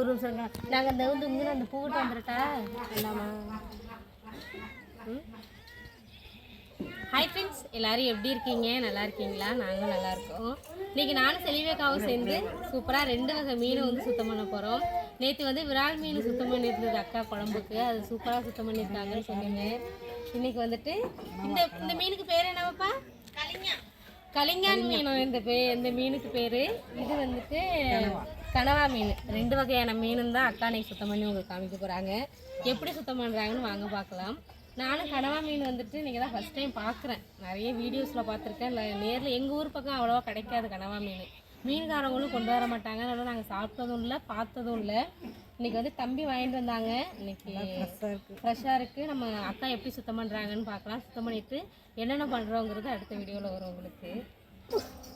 ஒரு நிமிஷம் இருங்க. நாங்க இந்த வந்து இங்கே அந்த பூவிட்டு வந்துட்டா வேண்டாமா ஹாய் ஃப்ரெண்ட்ஸ் எல்லாரும் எப்படி இருக்கீங்க? நல்லா இருக்கீங்களா? நாங்களும் நல்லா இருக்கோம். இன்னைக்கு நானும் செலிவேக்காவும் சேர்ந்து சூப்பராக ரெண்டு வகை மீனை வந்து சுத்தம் பண்ண போகிறோம் நேற்று வந்து விரால் மீன் சுத்தம் பண்ணியிருந்தது அக்கா குழம்புக்கு. அது சூப்பராக சுத்தம் பண்ணியிருக்காங்கன்னு சொன்னீங்க. இன்னைக்கு வந்துட்டு இந்த இந்த மீனுக்கு பேர் என்னவாப்பா? கலிங்கான் மீன்? இந்த பே இந்த மீனுக்கு பேர். இது வந்துட்டு கனவா மீன். ரெண்டு வகையான மீனும் தான் அக்கா இன்னைக்கு சுத்தம் பண்ணி உங்களுக்கு காமிக்க போகிறாங்க எப்படி சுத்தம் பண்ணுறாங்கன்னு வாங்க பார்க்கலாம். நானும் கனவா மீன் வந்துட்டு நீங்கள் தான் ஃபஸ்ட் டைம் பார்க்குறேன். நிறைய வீடியோஸில் பார்த்துருக்கேன். இல்லை நேரில் எங்கள் ஊர் பக்கம் அவ்வளோவா கிடைக்காது கனவா மீன். மீன்காரவங்களும் கொண்டு வர மாட்டாங்க. அதனால நாங்கள் சாப்பிட்டதும் இல்லை பார்த்ததும் இல்லை. இன்னைக்கு வந்து தம்பி வாங்கிட்டு வந்தாங்க. இன்னைக்கு ஃப்ரெஷ்ஷாக இருக்குது நம்ம அக்கா எப்படி சுத்தம் பண்ணுறாங்கன்னு பார்க்கலாம். சுத்தம் பண்ணிட்டு என்னென்ன பண்ணுறோங்கிறது அடுத்த வீடியோவில் வரும் உங்களுக்கு.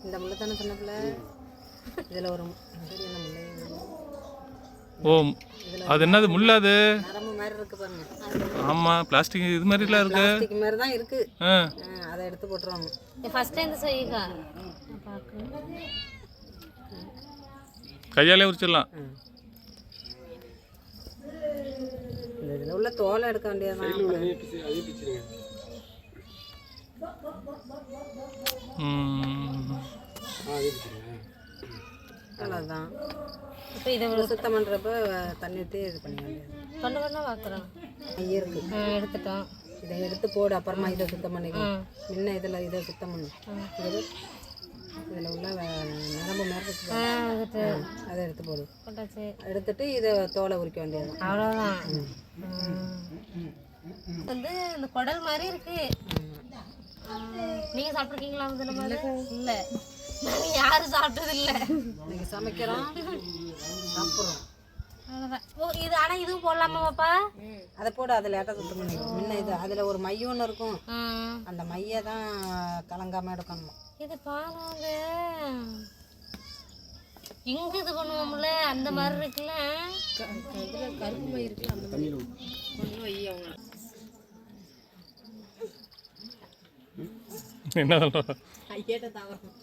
இந்த முள்ளு தானே இதில் ஒரு ஓ அது என்னது முள்ளாது நரம்பு மாதிரி இருக்கு பாருங்க. ஆமாம் பிளாஸ்டிக் இது மாதிரிலாம் இருக்கு. பிளாஸ்டிக் மாதிரி தான் இருக்கு. ஆ. ஆ, அதை எடுத்து போட்டுருவாங்க. ஃபஸ்ட் டைம் செய்யுங்க கையாலே உரிச்சிடலாம். இதில் உள்ள தோலை எடுக்க வேண்டியதுதான். ம். அவ்வளோதான் இப்போ இதை இதை சுத்தம் பண்ணுறப்ப தண்ணி ஊற்றி இது பண்ண கொண்டு கொண்டு பார்க்குறோம் இருக்கு. எடுத்துட்டோம் இதை எடுத்து போடு அப்புறமா இதை சுத்தம் பண்ணிக்கலாம் முன்ன இதில் இதை சுத்தம் பண்ணு. இதில் இதில் உள்ள நரம்பு ஆ, அதை எடுத்து போடு. எடுத்துட்டு இதை தோலை உரிக்க வேண்டியது அவ்வளோதான் வந்து இந்த குடல் மாதிரி இருக்கு. நீங்க சாப்பிட்ருக்கீங்களா வந்து மாதிரி இல்லை. நாங்க யாரும் சாப்பிட்டது இல்லை இன்னைக்கு சமைக்கிறோம் சாப்பிட்றோம். ஓ இது ஆனால் இதுவும் போடலாமா பாப்பா? அதை போடு அதில் லேட்டாக சுத்தம் பண்ணிடுவோம் முன்ன இது அதில் ஒரு மையம் ஒன்று இருக்கும். அந்த மையை தான் கலங்காமல் எடுக்கணும். இது பாருங்க. இங்க இது பண்ணுவோம்ல? அந்த மாதிரி இருக்குல்ல? கருப்பு மை இருக்குல்ல அந்த மை. கொண்டு வை அவங்க என்ன சொல்கிறோம் ஐயேட்ட தவறும்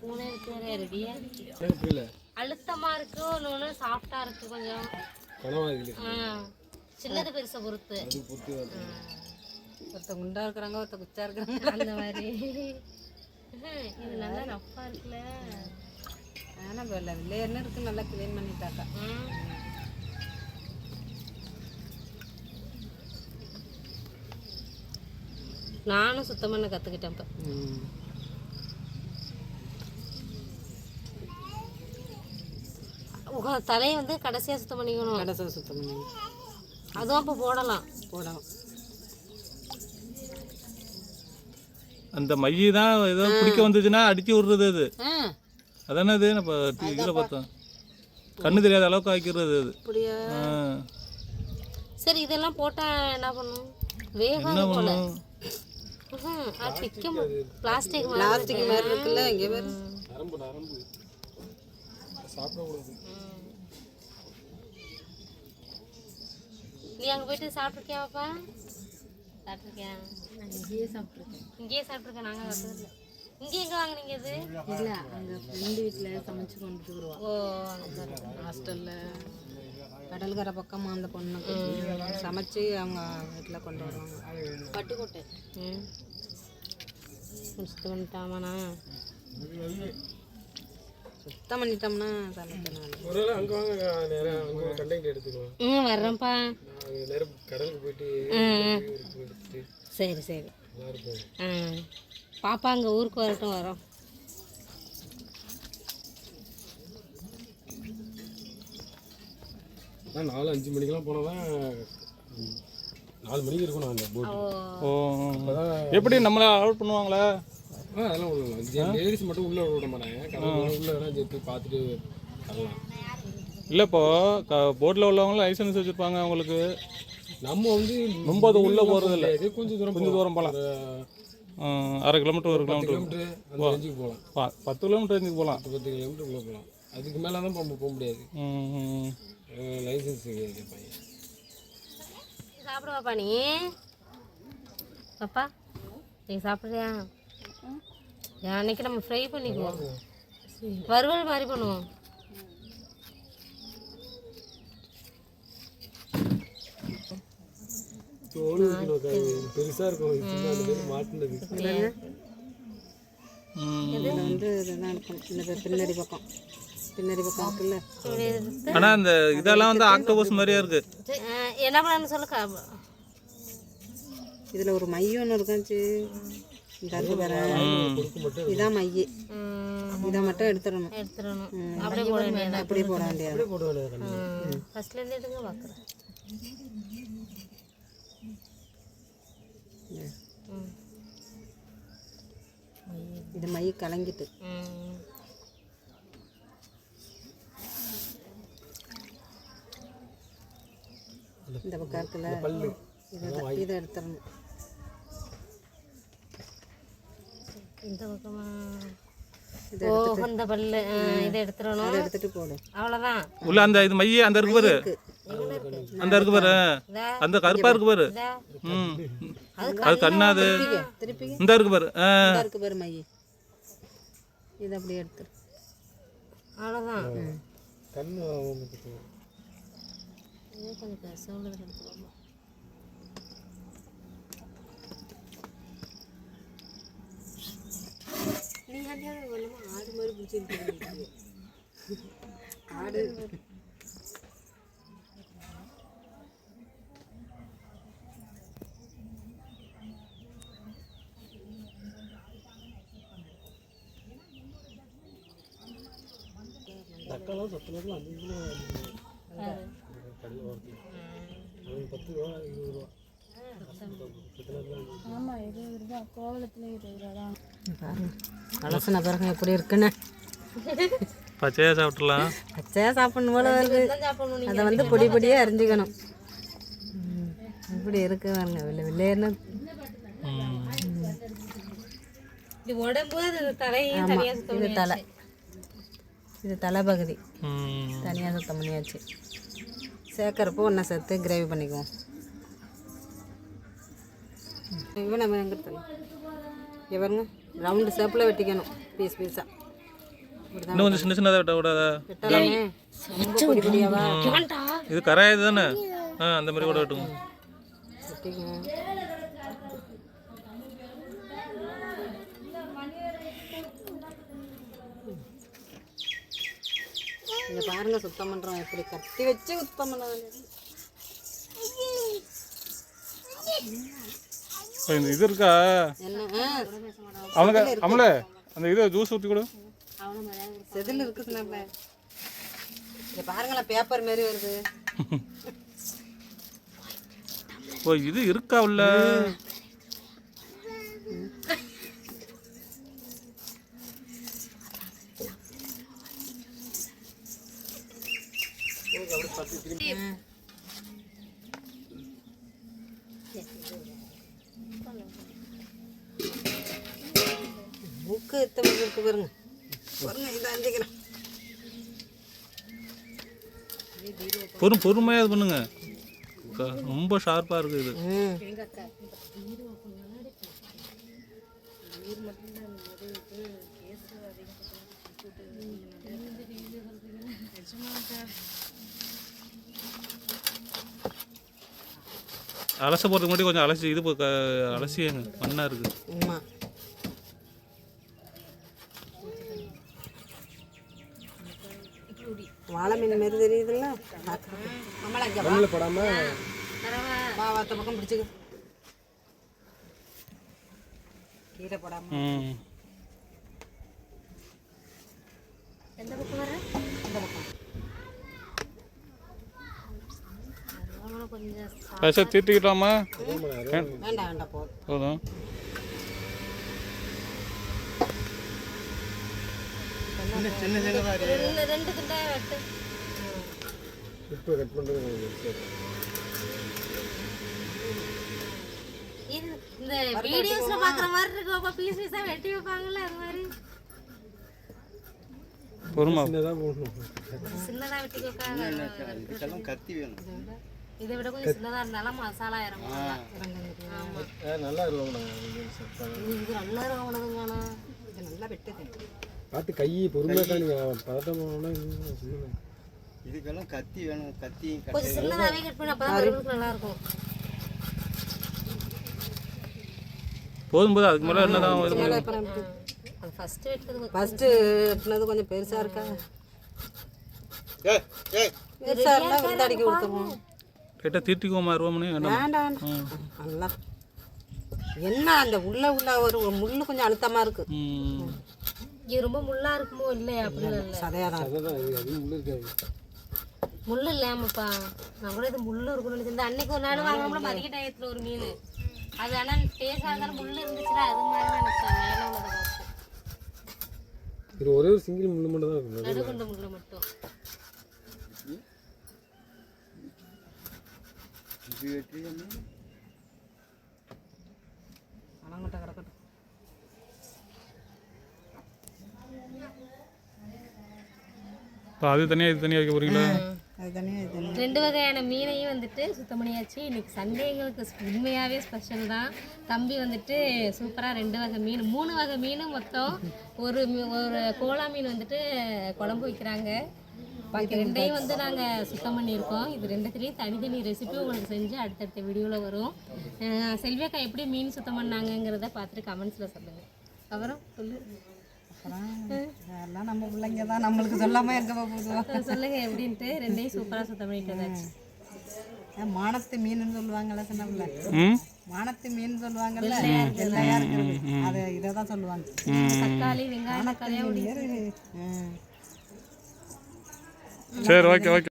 பூனை இருக்கு ரெடியா அழுத்தமா இருக்கு ஒன்று ஒன்று சாஃப்டா இருக்கு கொஞ்சம். சின்னது பெருசை பொறுத்து. ஒருத்த குண்டா இருக்கிறாங்க ஒருத்த குச்சா இருக்கிறாங்க. அந்த மாதிரி. இது நல்லா ரஃப்பா இருக்குல்ல. ஆனால் வெள்ளை வெள்ளையர்னு இருக்கு? நல்லா க்ளீன் பண்ணிட்டாக்கா. நானும் சுத்தம் பண்ண கற்றுக்கிட்டேன் இப்போ. ம் உங்க தலையை வந்து கடைசியாக சுத்தம் பண்ணிக்கணும். கடைசி சுத்தம் பண்ணி அதுவும் அப்போ போடலாம். போடலாம். அந்த மைய தான் ஏதோ பிடிக்க வந்துச்சுன்னா அடிச்சு விடுறது அது. அதானே அது நம்ம இதில் பார்த்தோம். கண்ணு தெரியாத அளவுக்கு ஆக்கிடுறது அது. சரி இதெல்லாம் போட்டால் என்ன பண்ணும்? வேகாது என்ன பண்ணும்? பிளாஸ்டிக் பிளாஸ்டிக் மாதிரி இருக்குல்ல இங்கே பேர் நீ அங்கே போயிட்டு சாப்பிட்ருக்கியா பாப்பா? சாப்பிட்ருக்கியா இங்கேயே சாப்பிட்ருக்கேன் இங்கேயே சாப்பிட்ருக்கேன் நாங்கள் சாப்பிட்டதில்ல இங்கே எங்கே வாங்குனீங்க இது? இல்லை அங்கே ஃப்ரெண்டு வீட்டில் சமைச்சு கொண்டுட்டு வருவா ஓ ஹாஸ்டலில் கடல்கரை பக்கமாக அந்த பொண்ணுக்கு சமைச்சு அவங்க வீட்டில் கொண்டு வருவாங்க. பட்டுக்கோட்டை. ம். சுத்தம் பண்ணிட்டாமாண்ணா சுத்தம் பண்ணிட்டோம்னா ம் ம். சரி சரி. ஆ. பாப்பா அங்கே ஊருக்கு வரட்டும் வரோம். அதான் நாலு அஞ்சு மணிக்கெல்லாம் போனால் தான் நாலு மணிக்கு இருக்கணும் அந்த போட் எப்படி நம்மளை அலோட் பண்ணுவாங்களா? அதெல்லாம் விடலாம் லேடிஸ் மட்டும் உள்ளே விட மாட்டாங்க. உள்ள வேணா போய் பார்த்துட்டு வரலாம். இல்லை இப்போ போட்டில் உள்ளவங்களும் லைசன்ஸ் வச்சுருப்பாங்க அவங்களுக்கு. நம்ம வந்து ரொம்ப அது உள்ளே போகிறது இல்லை. இது கொஞ்சம் தூரம் கொஞ்சம் தூரம் போகலாம். அரை கிலோமீட்டர் ஒரு கிலோமீட்டர் போகலாம். ப- பத்து கிலோமீட்டர் ரேஞ்சுக்கு போகலாம். பத்து கிலோமீட்டர் உள்ள போகலாம். அதுக்கு மேலே தான் நம்ம போக முடியாது. லைசன்ஸ் கேட்பாங்க சாப்பிட பாப்பா நீ? பாப்பா நீ சாப்பிட்றியா? அன்னைக்கு நம்ம ஃப்ரை பண்ணிக்குவோம். வறுவல் மாதிரி பண்ணுவோம். பெருசா இருக்கும். மாட்டினது. வந்து பின்னாடி பக்கம். பின்னாடி பக்கம் இதெல்லாம் வந்து ஆக்டோபஸ் மாதிரியா இருக்கு. என்ன பண்ணு சொல்லுக்கா. இதுல ஒரு மையம் ஒன்று இருக்காச்சு. இதான் மைய. இதை மட்டும் எடுத்துடணும். எடுத்துடணும். அப்படியே போட வேண்டியது அப்படியே போட வேண்டியது போட வேண்டியது ஃபர்ஸ்ட்ல இருந்து எடுங்க பார்க்குறேன். இது மை கலங்கிட்டு. இந்த பக்கம் இருக்குல்ல. பல்லு. இதை இதை எடுத்துடணும். இந்த பக்கமா. இதை ஓ அந்த பல்லு. இதை எடுத்துடணும். அதை எடுத்துட்டு போடு. அவ்வளோதான் உள்ள அந்த இது மைய அந்த இருக்கு பாரு. அந்த இருக்கு பாரு. அந்த கருப்பா இருக்கு பாரு. ம். அது கண்ணாது. திருப்பி இந்த இருக்கு பாரு. இருக்கு பாரு மை இதை அப்படியே எடுத்துரு. அவ்வளோதான் கண்ணு கொஞ்சம் நீ அடியாவது வேணுமா ஆடு மாதிரி பிடிச்சிருக்கு ஆடு. தக்காலாம் சத்துலாம் அந்த இதில் கடல் ஓரத்தில் அது பத்து ரூபா. இருபது ரூபா. பாருங்க அலசின பிறகு எப்படி இருக்குன்னு. பச்சையா சாப்பிட்டுலாம் பச்சையாக சாப்பிடணும் போல வருது அதை வந்து பொடி பொடியாக அரிஞ்சிக்கணும். இப்படி இருக்கு பாருங்க வெள்ளை வெள்ளையர்னு. இது தலை. இது தலை பகுதி தனியாக சுத்தம் பண்ணியாச்சு. சேர்க்கறப்போ ஒன்றை சேர்த்து கிரேவி பண்ணிக்குவோம். இவன் நம்ம எங்கே தலை இங்க பாருங்க ரவுண்டு ஷேப்பில் வெட்டிக்கணும் பீஸ் பீஸாக இன்னும் கொஞ்சம் சின்ன சின்னதாக விட்ட பொடியாவா? இது கராயது தானே ஆ அந்த மாதிரி கூட வெட்டுங்க. இங்க பாருங்க சுத்தம் பண்றோம் எப்படி கத்தி வச்சு சுத்தம் பண்ண இந்த இது இருக்கா? அவங்க அமல அந்த இதை ஜூஸ் ஊற்றி கொடு. செதில் இருக்கு சின்ன இங்க பாருங்களேன் பேப்பர் மாதிரி வருது. ஓ இது இருக்கா உள்ள புக்கு எத்தனை இருக்கு பாருங்க. பாருங்க இதை அஞ்சிக்கிறேன். பொறும் பொறுமையாக இது பண்ணுங்க. ரொம்ப ஷார்ப்பாக இருக்குது இது. அலச போகிறதுக்கு முன்னாடி கொஞ்சம் அலசி இது அலசியங்க. மண்ணாக இருக்குது ஆமா வாழை மீன் மாரி தெரியுதுல்ல. கண்ணில் படாம. வா வாத்த பக்கம் பிடிச்சிக்க கீழே போடாம எந்த பக்கம் வர? இந்த பக்கம் கொஞ்சம் தீர்த்திக்கிட்டோமா வேண்டாம் வேண்டாம் போதும். ரெண்டு ரெண்டு துண்டா வெட்டு. இப்போ கட் சரி. இந்த வீடியோஸ்ல பாக்குற மாதிரி இருக்கும் பீஸ் பீஸா வெட்டி வைப்பாங்கல்ல அது மாதிரி. பொறுமா. சின்னதாக போடணும். சின்னதா வெட்டி வைப்பாங்க கத்தி வேணும். இதை விட கொஞ்சம் சின்னதா இருந்தாலும் மசாலா இறங்கும். நல்லா. ஆ, நல்லா இது இது நல்லா வெட்டுது. பார்த்து கை பொறுமையாக தான் நீங்கள் பதட்டம் போனோம்னா சொல்லுங்கள் இதுக்கெல்லாம் கத்தி வேணும் கத்தி கொஞ்சம் சின்னதாவே கட் பண்ணி அப்பதான் பருவத்துக்கு நல்லா இருக்கும் போதும் போதும் அதுக்கு மேலே என்ன தான் அது ஃபஸ்ட்டு வெட்டுறது ஃபஸ்ட்டு வெட்டினது கொஞ்சம் பெருசாக இருக்கா? பெருசாக இருந்தால் விருந்தாடிக்கு கொடுத்துருவோம் லைட்டாக தீர்த்திக்குவோமா வேண்டாம். நல்லா. என்ன அந்த உள்ள உள்ள ஒரு முள்ளு கொஞ்சம் அழுத்தமாக இருக்கு. இது ரொம்ப முள்ளா இருக்குமோ இல்லையா? அப்படிலாம் இல்லை. சதையாக தான் இது முள்ளு இல்லாமப்பா. நான் கூட இது முள்ளு இருக்கும்னு நினைச்சிருந்தேன். அன்னைக்கு ஒரு நாள் வாங்கினோம்ல மதிய டயத்தில் ஒரு மீன். அது ஆனால் டேஸ்டாக இருந்தாலும் முள்ளு இருந்துச்சுன்னா அது மாதிரி தான் நினைச்சேன். மேலே உள்ளதை பார்த்து. இது ஒரே ஒரு சிங்கிள் முள்ளு மட்டும் தான் இருக்கும் நடுகுண்ட முள்ளு மட்டும். அனங்கிட்ட இப்போ அது தனியாக இது தனியாக வைக்க போகிறீங்களா ரெண்டு வகையான மீனையும் வந்துட்டு சுத்தம் பண்ணியாச்சு இன்னைக்கு சண்டே எங்களுக்கு உண்மையாகவே ஸ்பெஷல் தான். தம்பி வந்துட்டு சூப்பராக ரெண்டு வகை மீன் மூணு வகை மீன் மொத்தம் ஒரு ஒரு கோலா மீன் வந்துட்டு குழம்பு வைக்கிறாங்க. பாக்கி ரெண்டையும் வந்து நாங்கள் சுத்தம் பண்ணியிருக்கோம். இது ரெண்டுத்துலேயும் தனித்தனி ரெசிபி உங்களுக்கு செஞ்சு அடுத்தடுத்த வீடியோவில் வரும். செல்வியக்கா எப்படி மீன் சுத்தம் பண்ணாங்கங்கிறத பார்த்துட்டு கமெண்ட்ஸில் சொல்லுங்கள் அப்புறம் சொல்லு. எல்லாம் நம்ம பிள்ளைங்க தான். நம்மளுக்கு சொல்லாமல் எங்கே போகுது? சொல்லுங்கள் எப்படின்ட்டு ரெண்டையும் சூப்பராக சுத்தம் பண்ணிட்டு மானத்து மீன் சொல்லுவாங்கல்ல சின்ன பிள்ளை ம்? மானத்து மீன் சொல்லுவாங்கல்ல? வெள்ளையா இருக்கிறது. அது இதை தான் சொல்லுவாங்க தக்காளி வெங்காயம். சரி ஓகே ஓகே